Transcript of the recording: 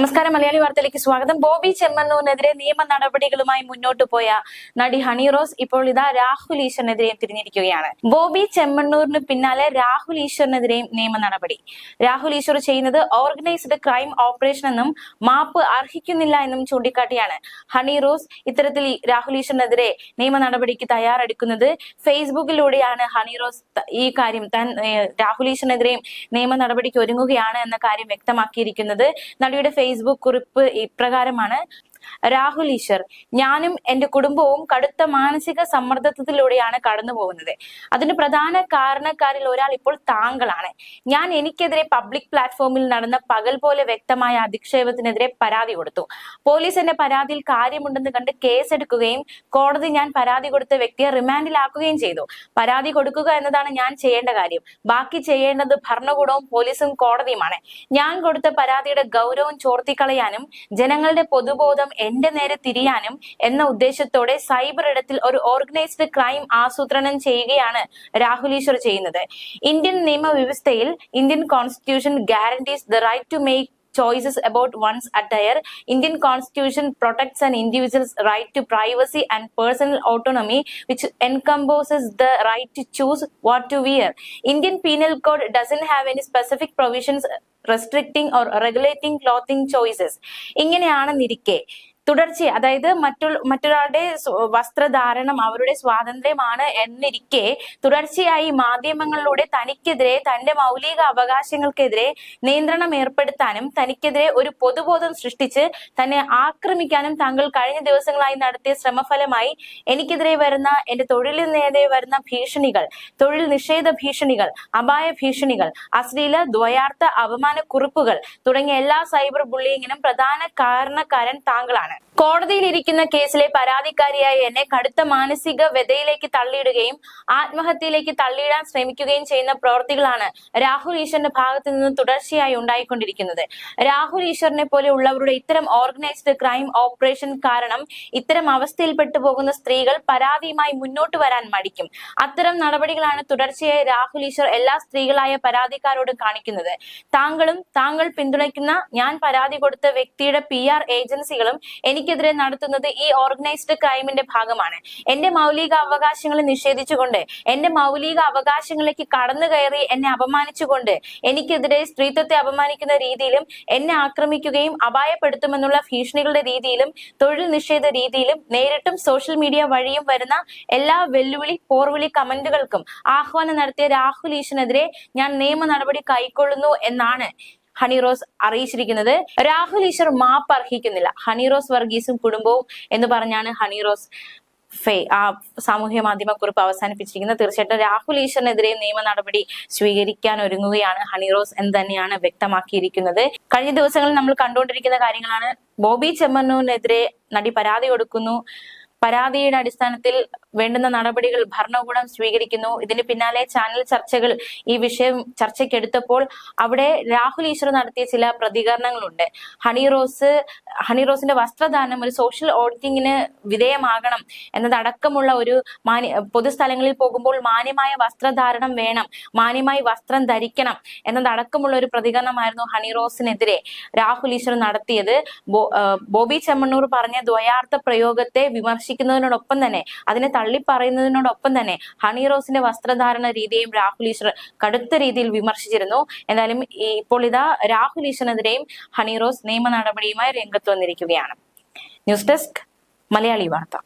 നമസ്കാരം. മലയാളി വാർത്തയിലേക്ക് സ്വാഗതം. ബോബി ചെമ്മണ്ണൂരിനെതിരെ നിയമ നടപടികളുമായി മുന്നോട്ട് പോയ നടി ഹണി റോസ് ഇപ്പോൾ ഇതാ രാഹുൽ ഈശ്വറിനെതിരെയും തിരിഞ്ഞിരിക്കുകയാണ്. ബോബി ചെമ്മണ്ണൂരിന് പിന്നാലെ രാഹുൽ ഈശ്വറിനെതിരെയും നിയമ നടപടി. രാഹുൽ ഈശ്വർ ചെയ്യുന്നത് ഓർഗനൈസ്ഡ് ക്രൈം ഓപ്പറേഷൻ എന്നും മാപ്പ് അർഹിക്കുന്നില്ല എന്നും ചൂണ്ടിക്കാട്ടിയാണ് ഹണി റോസ് ഇത്തരത്തിൽ രാഹുൽ ഈശ്വറിനെതിരെ നിയമ നടപടിക്ക് തയ്യാറെടുക്കുന്നത്. ഫേസ്ബുക്കിലൂടെയാണ് ഹണി റോസ് ഈ കാര്യം താൻ രാഹുൽ ഈശ്വറിനെതിരെയും നിയമ നടപടിക്ക് ഒരുങ്ങുകയാണ് എന്ന കാര്യം വ്യക്തമാക്കിയിരിക്കുന്നത്. നടിയുടെ ഫേസ്ബുക്ക് കുറിപ്പ് ഇപ്രകാരമാണ്. രാഹുൽ ഈശ്വർ ഞാനും എന്റെ കുടുംബവും കടുത്ത മാനസിക സമ്മർദ്ദത്തിലൂടെയാണ് കടന്നു പോകുന്നത്. അതിന് പ്രധാന കാരണക്കാരിൽ ഒരാൾ ഇപ്പോൾ താങ്കളാണ്. ഞാൻ എനിക്കെതിരെ പബ്ലിക് പ്ലാറ്റ്ഫോമിൽ നടന്ന പകൽ പോലെ വ്യക്തമായ അധിക്ഷേപത്തിനെതിരെ പരാതി കൊടുത്തു. പോലീസ് എന്റെ പരാതിയിൽ കാര്യമുണ്ടെന്ന് കണ്ട് കേസെടുക്കുകയും കോടതി ഞാൻ പരാതി കൊടുത്ത വ്യക്തിയെ റിമാൻഡിലാക്കുകയും ചെയ്തു. പരാതി കൊടുക്കുക എന്നതാണ് ഞാൻ ചെയ്യേണ്ട കാര്യം. ബാക്കി ചെയ്യേണ്ടത് ഭരണകൂടവും പോലീസും കോടതിയുമാണ്. ഞാൻ കൊടുത്ത പരാതിയുടെ ഗൗരവം ചോർത്തിക്കളയാനും ജനങ്ങളുടെ പൊതുബോധം എന്റെ നേരെ തിരിയാനും എന്ന ഉദ്ദേശത്തോടെ സൈബർ ഇടത്തിൽ ഒരു ഓർഗനൈസ്ഡ് ക്രൈം ആസൂത്രണം ചെയ്യുകയാണ് രാഹുൽ ഈശ്വർ ചെയ്യുന്നത് Indian നിയമവ്യവസ്ഥയിൽ Indian constitution guarantees the right to make choices about one's attire. Indian Constitution protects an individual's right to privacy and personal autonomy, which encompasses the right to choose what to wear. Indian Penal Code doesn't have any specific provisions restricting or regulating clothing choices. ഇങ്ങനെയാണെന്നിരിക്കെ തുടർച്ച അതായത് മറ്റു മറ്റൊരാളുടെ വസ്ത്രധാരണം അവരുടെ സ്വാതന്ത്ര്യമാണ് എന്നിരിക്കെ തുടർച്ചയായി മാധ്യമങ്ങളിലൂടെ തനിക്കെതിരെ തന്റെ മൗലിക അവകാശങ്ങൾക്കെതിരെ നിയന്ത്രണം ഏർപ്പെടുത്താനും തനിക്കെതിരെ ഒരു പൊതുബോധം സൃഷ്ടിച്ച് തന്നെ ആക്രമിക്കാനും താങ്കൾ കഴിഞ്ഞ ദിവസങ്ങളായി നടത്തിയ ശ്രമഫലമായി എനിക്കെതിരെ വരുന്ന എന്റെ തൊഴിലിനെതിരെ വരുന്ന ഭീഷണികൾ തൊഴിൽ നിഷേധ ഭീഷണികൾ അപായ ഭീഷണികൾ അശ്ലീല ദ്വയാർത്ഥ അവമാന കുറിപ്പുകൾ തുടങ്ങിയ എല്ലാ സൈബർ ബുള്ളിങ്ങിനും പ്രധാന കാരണക്കാരൻ താങ്കളാണ്. കോടതിയിലിരിക്കുന്ന കേസിലെ പരാതിക്കാരിയായ എന്നെ കടുത്ത മാനസിക വ്യതയിലേക്ക് തള്ളിയിടുകയും ആത്മഹത്യയിലേക്ക് തള്ളിയിടാൻ ശ്രമിക്കുകയും ചെയ്യുന്ന പ്രവൃത്തികളാണ് രാഹുൽ ഈശ്വറിന്റെ ഭാഗത്ത് നിന്ന് തുടർച്ചയായി ഉണ്ടായിക്കൊണ്ടിരിക്കുന്നത്. രാഹുൽ ഈശ്വറിനെ പോലെ ഉള്ളവരുടെ ഇത്തരം ഓർഗനൈസ്ഡ് ക്രൈം ഓപ്പറേഷൻ കാരണം ഇത്തരം അവസ്ഥയിൽപ്പെട്ടു പോകുന്ന സ്ത്രീകൾ പരാതിയുമായി മുന്നോട്ട് വരാൻ മടിക്കും. അത്തരം നടപടികളാണ് തുടർച്ചയായി രാഹുൽ ഈശ്വർ എല്ലാ സ്ത്രീകളായ പരാതിക്കാരോടും കാണിക്കുന്നത്. താങ്കളും താങ്കൾ പിന്തുണയ്ക്കുന്ന ഞാൻ പരാതി കൊടുത്ത വ്യക്തിയുടെ പി ഏജൻസികളും എനിക്കെതിരെ നടത്തുന്നത് ഈ ഓർഗനൈസ്ഡ് ക്രൈമിന്റെ ഭാഗമാണ്. എന്റെ മൗലിക അവകാശങ്ങളെ നിഷേധിച്ചുകൊണ്ട് എന്റെ മൗലിക അവകാശങ്ങളിലേക്ക് കടന്നു കയറി എന്നെ അപമാനിച്ചുകൊണ്ട് എനിക്കെതിരെ സ്ത്രീത്വത്തെ അപമാനിക്കുന്ന രീതിയിലും എന്നെ ആക്രമിക്കുകയും അപായപ്പെടുത്തുമെന്നുള്ള ഭീഷണികളുടെ രീതിയിലും തൊഴിൽ നിഷേധ രീതിയിലും നേരിട്ടും സോഷ്യൽ മീഡിയ വഴിയും വരുന്ന എല്ലാ വെല്ലുവിളി പോർവിളി കമന്റുകൾക്കും ആഹ്വാനം നടത്തിയ രാഹുൽ ഈശ്വനെതിരെ ഞാൻ നിയമ നടപടി കൈക്കൊള്ളുന്നു എന്നാണ് ഹണി റോസ് അറിയിച്ചിരിക്കുന്നത്. രാഹുൽ ഈശ്വർ മാപ്പ് അർഹിക്കുന്നില്ല. ഹണി റോസ് വർഗീസും കുടുംബവും എന്ന് പറഞ്ഞാണ് ഹണി റോസ് ഫേ ആ സാമൂഹ്യ മാധ്യമ കുറിപ്പ് അവസാനിപ്പിച്ചിരിക്കുന്നത്. തീർച്ചയായിട്ടും രാഹുൽ ഈശ്വറിനെതിരെ നിയമ നടപടി സ്വീകരിക്കാൻ ഒരുങ്ങുകയാണ് ഹണി റോസ് എന്ന് തന്നെയാണ് വ്യക്തമാക്കിയിരിക്കുന്നത്. കഴിഞ്ഞ ദിവസങ്ങളിൽ നമ്മൾ കണ്ടുകൊണ്ടിരിക്കുന്ന കാര്യങ്ങളാണ്. ബോബി ചെമ്മണ്ണൂരിനെതിരെ നടി പരാതി കൊടുക്കുന്നു. പരാതിയുടെ അടിസ്ഥാനത്തിൽ വേണ്ടുന്ന നടപടികൾ ഭരണകൂടം സ്വീകരിക്കുന്നു. ഇതിന് പിന്നാലെ ചാനൽ ചർച്ചകൾ ഈ വിഷയം ചർച്ചയ്ക്കെടുത്തപ്പോൾ അവിടെ രാഹുൽ ഈശ്വർ നടത്തിയ ചില പ്രതികരണങ്ങളുണ്ട്. ഹണി റോസ് ഹണി റോസിന്റെ വസ്ത്രദാനം ഒരു സോഷ്യൽ ഓഡിറ്റിങ്ങിന് വിധേയമാകണം എന്നതടക്കമുള്ള ഒരു മാന്യ പൊതുസ്ഥലങ്ങളിൽ പോകുമ്പോൾ മാന്യമായ വസ്ത്രധാരണം വേണം മാന്യമായി വസ്ത്രം ധരിക്കണം എന്നതടക്കമുള്ള ഒരു പ്രതികരണമായിരുന്നു ഹണി റോസിനെതിരെ രാഹുൽ ഈശ്വർ നടത്തിയത്. ബോബി ചെമ്മണ്ണൂർ പറഞ്ഞ ദ്വയാർത്ഥ പ്രയോഗത്തെ വിമർശിക്കുന്നതിനോടൊപ്പം തന്നെ അതിനെ തള്ളിപ്പറയുന്നതിനോടൊപ്പം തന്നെ ഹണി റോസിന്റെ വസ്ത്രധാരണ രീതിയെയും രാഹുൽ ഈശ്വർ കടുത്ത രീതിയിൽ വിമർശിച്ചിരുന്നു. എന്തായാലും ഇപ്പോൾ ഇതാ രാഹുൽ ഈശ്വറിനെതിരെയും ഹണി റോസ് നിയമ നടപടിയുമായി രംഗത്ത് വന്നിരിക്കുകയാണ്. ന്യൂസ് ഡെസ്ക് മലയാളി വാർത്ത.